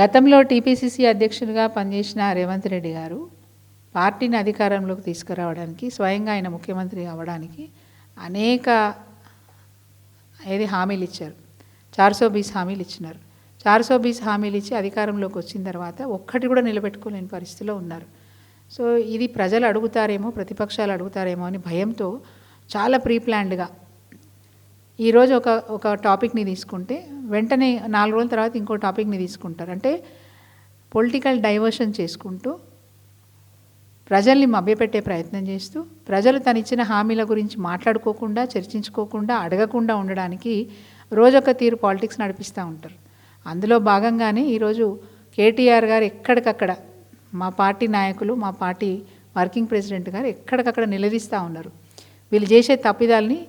గతంలో టీపీసీసీ అధ్యక్షుడిగా పనిచేసిన రేవంత్ రెడ్డి గారు పార్టీని అధికారంలోకి తీసుకురావడానికి స్వయంగా ఆయన ముఖ్యమంత్రి అవ్వడానికి అనేక ఏది హామీలు ఇచ్చారు. చార్సో బీస్ హామీలు ఇచ్చినారు. చార్సో బీస్ హామీలు ఇచ్చి అధికారంలోకి వచ్చిన తర్వాత ఒక్కటి కూడా నిలబెట్టుకోలేని పరిస్థితిలో ఉన్నారు. సో ఇది ప్రజలు అడుగుతారేమో ప్రతిపక్షాలు అడుగుతారేమో అని భయంతో చాలా ప్రీప్లాన్డ్గా ఈరోజు ఒక ఒక టాపిక్ని తీసుకుంటే వెంటనే నాలుగు రోజుల తర్వాత ఇంకో టాపిక్ని తీసుకుంటారు. అంటే పొలిటికల్ డైవర్షన్ చేసుకుంటూ ప్రజల్ని మభ్యపెట్టే ప్రయత్నం చేస్తూ ప్రజలు తను ఇచ్చిన హామీల గురించి మాట్లాడుకోకుండా చర్చించుకోకుండా అడగకుండా ఉండడానికి రోజొక తీరు పాలిటిక్స్ నడిపిస్తూ ఉంటారు. అందులో భాగంగానే ఈరోజు కేటీఆర్ గారు ఎక్కడికక్కడ మా పార్టీ నాయకులు మా పార్టీ వర్కింగ్ ప్రెసిడెంట్ గారు ఎక్కడికక్కడ నిలదీస్తూ ఉన్నారు. వీళ్ళు చేసే తప్పిదాల్ని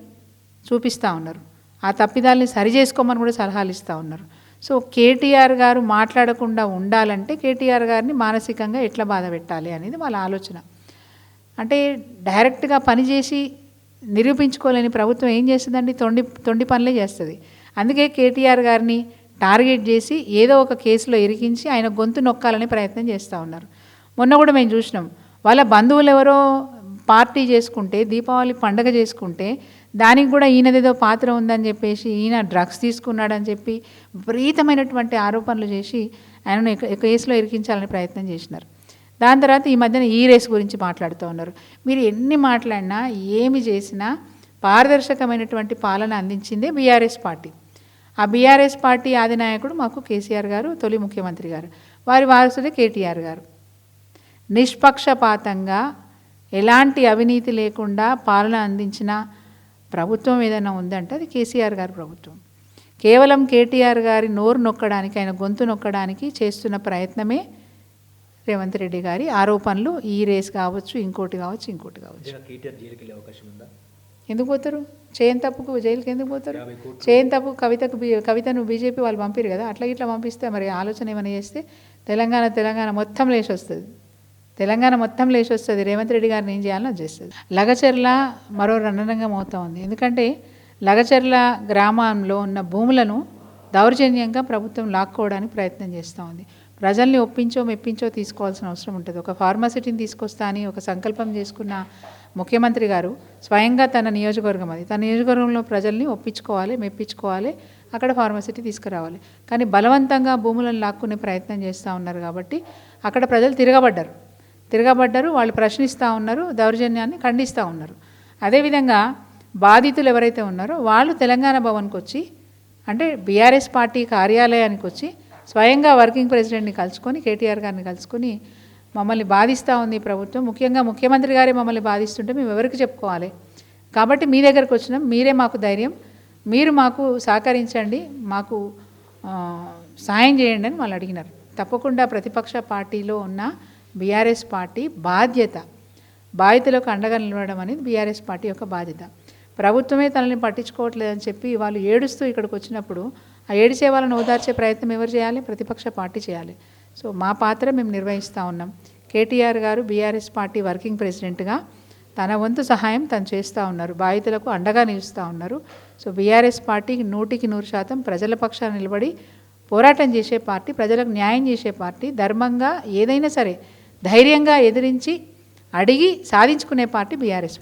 చూపిస్తూ ఉన్నారు. ఆ తప్పిదాల్ని సరి చేసుకోమని కూడా సలహాలు ఇస్తూ ఉన్నారు. సో కేటీఆర్ గారు మాట్లాడకుండా ఉండాలంటే కేటీఆర్ గారిని మానసికంగా ఎట్లా బాధ పెట్టాలి అనేది వాళ్ళ ఆలోచన. అంటే డైరెక్ట్గా పనిచేసి నిరూపించుకోలేని ప్రభుత్వం ఏం చేస్తుందండి? తొండి తొండి పనులే చేస్తుంది. అందుకే కేటీఆర్ గారిని టార్గెట్ చేసి ఏదో ఒక కేసులో ఇరికించి ఆయన గొంతు నొక్కాలని ప్రయత్నం చేస్తూ ఉన్నారు. మొన్న కూడా మేము చూసినాం. వాళ్ళ బంధువులు ఎవరో పార్టీ చేసుకుంటే దీపావళి పండగ చేసుకుంటే దానికి కూడా ఈయనదేదో పాత్ర ఉందని చెప్పేసి ఈయన డ్రగ్స్ తీసుకున్నాడని చెప్పి విపరీతమైనటువంటి ఆరోపణలు చేసి ఆయనను కేసులో ఇరికించాలని ప్రయత్నం చేసినారు. దాని తర్వాత ఈ మధ్యన ఈ రేస్ గురించి మాట్లాడుతూ ఉన్నారు. మీరు ఎన్ని మాట్లాడినా ఏమి చేసినా పారదర్శకమైనటువంటి పాలన అందించిందే బీఆర్ఎస్ పార్టీ. ఆ బీఆర్ఎస్ పార్టీ ఆదినాయకుడు మాకు కేసీఆర్ గారు తొలి ముఖ్యమంత్రి గారు. వారి వారసుడే కేటీఆర్ గారు. నిష్పక్షపాతంగా ఎలాంటి అవినీతి లేకుండా పాలన అందించిన ప్రభుత్వం ఏదైనా ఉందంటే అది కేసీఆర్ గారి ప్రభుత్వం. కేవలం కేటీఆర్ గారి నోరు నొక్కడానికి ఆయన గొంతు నొక్కడానికి చేస్తున్న ప్రయత్నమే రేవంత్ రెడ్డి గారి ఆరోపణలు. ఈ రేస్ కావచ్చు ఇంకోటి కావచ్చు ఇంకోటి కావచ్చు. ఎందుకు పోతారు? చేయని తప్పుకు జైలుకి ఎందుకు పోతారు? చేయని తప్పు కవితకు బీ- కవితను బీజేపీ వాళ్ళు పంపిరు కదా అట్లా ఇట్లా పంపిస్తే మరి ఆలోచన ఏమైనా చేస్తే తెలంగాణ తెలంగాణ మొత్తం లేచి వస్తుంది. తెలంగాణ మొత్తం లేచి వస్తుంది రేవంత్ రెడ్డి గారిని ఏం చేయాలని వచ్చేస్తుంది చేస్తుంది. లగచర్ల మరో రణరంగం అవుతూ ఉంది ఎందుకంటే లగచర్ల గ్రామంలో ఉన్న భూములను దౌర్జన్యంగా ప్రభుత్వం లాక్కోవడానికి ప్రయత్నం చేస్తూ ఉంది ప్రజల్ని ఒప్పించో మెప్పించో తీసుకోవాల్సిన అవసరం ఉంటుంది. ఒక ఫార్మాసిటీని తీసుకొస్తా అని ఒక సంకల్పం చేసుకున్న ముఖ్యమంత్రి గారు స్వయంగా తన నియోజకవర్గం అది. తన నియోజకవర్గంలో ప్రజల్ని ఒప్పించుకోవాలి మెప్పించుకోవాలి అక్కడ ఫార్మసిటీ తీసుకురావాలి. కానీ బలవంతంగా భూములను లాక్కునే ప్రయత్నం చేస్తూ ఉన్నారు కాబట్టి అక్కడ ప్రజలు తిరగబడ్డారు. తిరగబడ్డారు వాళ్ళు ప్రశ్నిస్తూ ఉన్నారు దౌర్జన్యాన్ని ఖండిస్తూ ఉన్నారు. అదేవిధంగా బాధితులు ఎవరైతే ఉన్నారో వాళ్ళు తెలంగాణ భవన్కి వచ్చి అంటే బీఆర్ఎస్ పార్టీ కార్యాలయానికి వచ్చి స్వయంగా వర్కింగ్ ప్రెసిడెంట్ని కలుసుకొని కేటీఆర్ గారిని కలుసుకొని మమ్మల్ని బాధిస్తూ ఉంది ప్రభుత్వం. ముఖ్యంగా ముఖ్యమంత్రి గారే మమ్మల్ని బాధిస్తుంటే మేము ఎవరికి చెప్పుకోవాలి? కాబట్టి మీ దగ్గరకు వచ్చినాం. మీరే మాకు ధైర్యం. మీరు మాకు సహకరించండి. మాకు సాయం చేయండి అని వాళ్ళు అడిగినారు. తప్పకుండా ప్రతిపక్ష పార్టీలో ఉన్న బీఆర్ఎస్ పార్టీ బాధ్యత. బాధితులకు అండగా నిలవడం అనేది బీఆర్ఎస్ పార్టీ యొక్క బాధ్యత. ప్రభుత్వమే తనని పట్టించుకోవట్లేదని చెప్పి వాళ్ళు ఏడుస్తూ ఇక్కడికి వచ్చినప్పుడు ఆ ఏడిచే వాళ్ళని ఓదార్చే ప్రయత్నం ఎవరు చేయాలి? ప్రతిపక్ష పార్టీ చేయాలి. సో మా పాత్ర మేము నిర్వహిస్తూ ఉన్నాం. కేటీఆర్ గారు బీఆర్ఎస్ పార్టీ వర్కింగ్ ప్రెసిడెంట్గా తన వంతు సహాయం తను చేస్తూ ఉన్నారు. బాధితులకు అండగా నిలుస్తూ ఉన్నారు. సో బీఆర్ఎస్ పార్టీకి నూటికి నూరు శాతం ప్రజల పక్షాన నిలబడి పోరాటం చేసే పార్టీ ప్రజలకు న్యాయం చేసే పార్టీ ధర్మంగా ఏదైనా సరే ధైర్యంగా ఎదిరించి అడిగి సాధించుకునే పార్టీ బీఆర్ఎస్ పార్టీ.